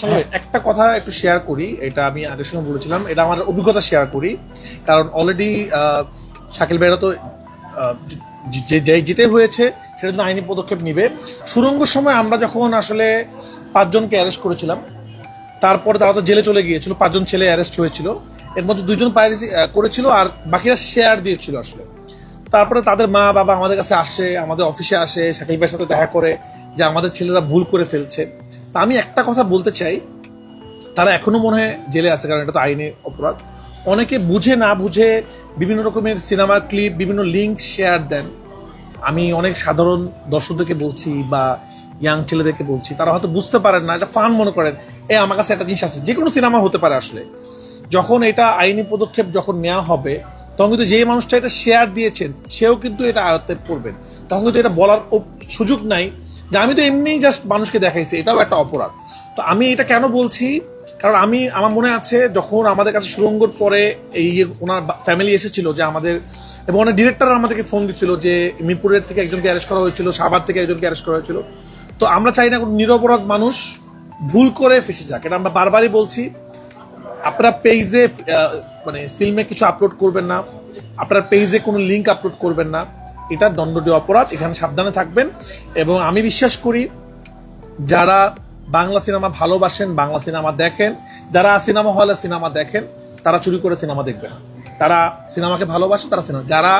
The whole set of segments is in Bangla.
সাহেব, একটা কথা একটু শেয়ার করি এটা আমি আগের সময় বলেছিলাম এটা আমার অভিজ্ঞতা শেয়ার করি কারণ অলরেডি শাকিল ভাইরা তো যেটাই হয়েছে সেটা জন্য আইনি পদক্ষেপ নিবে। সুরঙ্গ সময় আমরা যখন আসলে পাঁচজনকে অ্যারেস্ট করেছিলাম তারপরে তারা তো জেলে চলে গিয়েছিল পাঁচজন ছেলে অ্যারেস্ট হয়েছিল এর মধ্যে দুজন পাইরেসি করেছিল আর বাকিরা শেয়ার দিয়েছিল আসলে। তারপরে তাদের মা বাবা আমাদের কাছে আসে আমাদের অফিসে আসে শাকিল ভাইয়ের সাথে দেখা করে যে আমাদের ছেলেরা ভুল করে ফেলছে। তা আমি একটা কথা বলতে চাই। তারা এখনও মনে হয় জেলে আছে, কারণ এটা তো আইনি অপরাধ। অনেকে বুঝে না বুঝে বিভিন্ন রকমের সিনেমার ক্লিপ, বিভিন্ন লিঙ্ক শেয়ার দেন। আমি অনেক সাধারণ দর্শকদেরকে বলছি বা ইয়াং ছেলেদেরকে বলছি, তারা হয়তো বুঝতে পারেন না, এটা ফান মনে করেন, এ, আমার কাছে একটা জিনিস আছে। যে কোনো সিনেমা হতে পারে আসলে। যখন এটা আইনি পদক্ষেপ যখন নেওয়া হবে, তখন কিন্তু যে মানুষটা এটা শেয়ার দিয়েছেন, সেও কিন্তু এটা আয়ত্তে পড়বেন তখন কিন্তু এটা বলার সুযোগ নাই। যে আমি তো এমনিই জাস্ট মানুষকে দেখাইছি, এটাও একটা অপরাধ। তো আমি এটা কেন বলছি? কারণ আমি, আমার মনে আছে যখন আমাদের কাছে সুরঙ্গর পরে এই ওনার ফ্যামিলি এসেছিল যে আমাদের, এবং অনেক ডিরেক্টর আমাদেরকে ফোন দিচ্ছিল যে মিরপুরের থেকে একজনকে অ্যারেস্ট করা হয়েছিল সাভার থেকে একজনকে অ্যারেস্ট করা হয়েছিল। তো আমরা চাই না কোনো নিরপরাধ মানুষ ভুল করে ফেসে যাক। এটা আমরা বারবারই বলছি। আপনারা পেজে মানে ফিল্মে কিছু আপলোড করবেন না। আপনার পেজে কোনো লিঙ্ক আপলোড করবেন না। এটা দণ্ডনীয় অপরাধ, এখানে সাবধানে থাকবেন। এবং আমি বিশ্বাস করি, যারা বাংলা সিনেমা ভালোবাসেন, বাংলা সিনেমা দেখেন, যারা সিনেমা হলে সিনেমা দেখেন, তারা চুরি করে সিনেমা দেখবে না। তারা সিনেমাকে ভালোবাসে, তারা সিনেমা যারা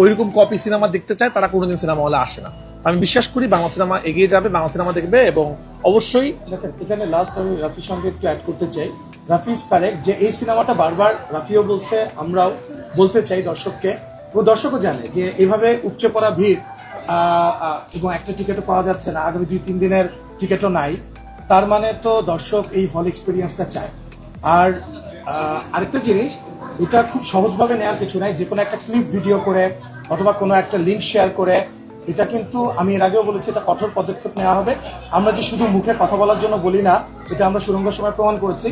ওইরকম কপি সিনেমা দেখতে চায়, তারা কোনোদিন সিনেমা হলে আসে না। আমি বিশ্বাস করি, বাংলা সিনেমা এগিয়ে যাবে, বাংলা সিনেমা দেখবে এবং অবশ্যই দেখেন, এখানে লাস্ট আমি রাফির সঙ্গে একটু অ্যাড করতে চাই। রাফি ইজ কারেক্ট যে এই সিনেমাটা বারবার রাফিও বলছে, আমরাও বলতে চাই দর্শককে। ও দর্শকও জানে যে এভাবে উপচে পড়া ভিড় এবং একটা টিকিটও পাওয়া যাচ্ছে না, আগামী দুই, তিন দিনের টিকিটও নাই। তার মানে তো দর্শক এই হল এক্সপিরিয়েন্সটা চায়। আর আরেকটা জিনিস, এটা খুব সহজভাবে নেওয়ার কিছু নাই যে কোনো একটা ক্লিপ ভিডিও করে অথবা কোনো একটা লিঙ্ক শেয়ার করে, এটা কিন্তু আমি এর আগেও বলেছি, এটা কঠোর পদক্ষেপ নেওয়া হবে। আমরা যে শুধু মুখে কথা বলার জন্য বলি না, এটা আমরা সুরঙ্গ সময় প্রমাণ করেছি।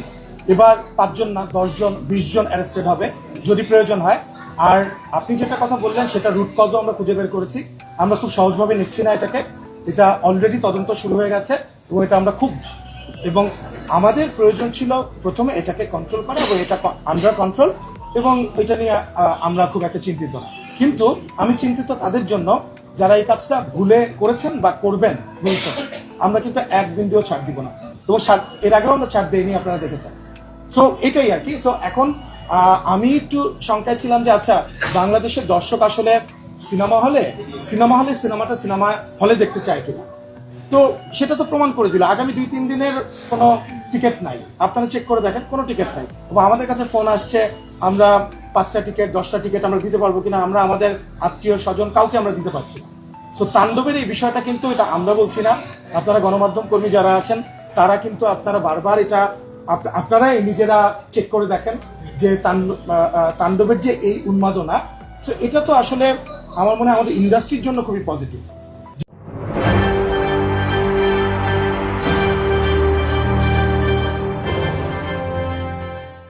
এবার পাঁচজন না, দশজন বিশ জন অ্যারেস্টেড হবে, যদি প্রয়োজন হয়। আর আপনি যেটা কথা বললেন, সেটা রুট কজও আমরা খুঁজে বের করেছি। আমরা খুব সহজভাবে নিচ্ছি না এটাকে। এটা অলরেডি তদন্ত শুরু হয়ে গেছে এবং এটা আমরা খুব এবং আমাদের প্রয়োজন ছিল প্রথমে এটাকে কন্ট্রোল করা এবং এটা আন্ডার কন্ট্রোল এবং এটা নিয়ে আমরা খুব একটা চিন্তিত না। কিন্তু আমি চিন্তিত তাদের জন্য যারা এই কাজটা ভুলে করেছেন বা করবেন ভবিষ্যতে, আমরা কিন্তু এক বিন্দুও ছাড় দিব না। এবং এর আগেও আমরা ছাড় দেইনি, আপনারা দেখেছেন। সো এটাই আর কি। সো এখন আমি একটু শঙ্কায় ছিলাম যে আচ্ছা বাংলাদেশের দর্শক আসলে সিনেমা হলে সিনেমা হলে সিনেমাটা সিনেমা হলে দেখতে চায় কিনা? তো সেটা তো প্রমাণ করে দিল। আগামী দুই, তিন দিনের কোনো টিকিট নাই। আপনারা চেক করে দেখেন, কোনো টিকিট নাই। আমাদের কাছে ফোন আসছে, আমরা পাঁচটা টিকিট, দশটা টিকিট আমরা দিতে পারব কিনা? আমরা আমাদের আত্মীয় স্বজন কাউকে আমরা দিতে পারছি না। সো তাণ্ডবের এই বিষয়টা কিন্তু এটা আমরা বলছি না। আপনারা গণমাধ্যম কর্মী যারা আছেন, তারা কিন্তু আপনারা বারবার এটা, আপ- আপনারাই নিজেরা চেক করে দেখেন। যে তাণ্ডবের যে এই উন্মাদনা, তো এটা তো আসলে আমার মনে হয় আমাদের ইন্ডাস্ট্রির জন্য খুবই পজিটিভ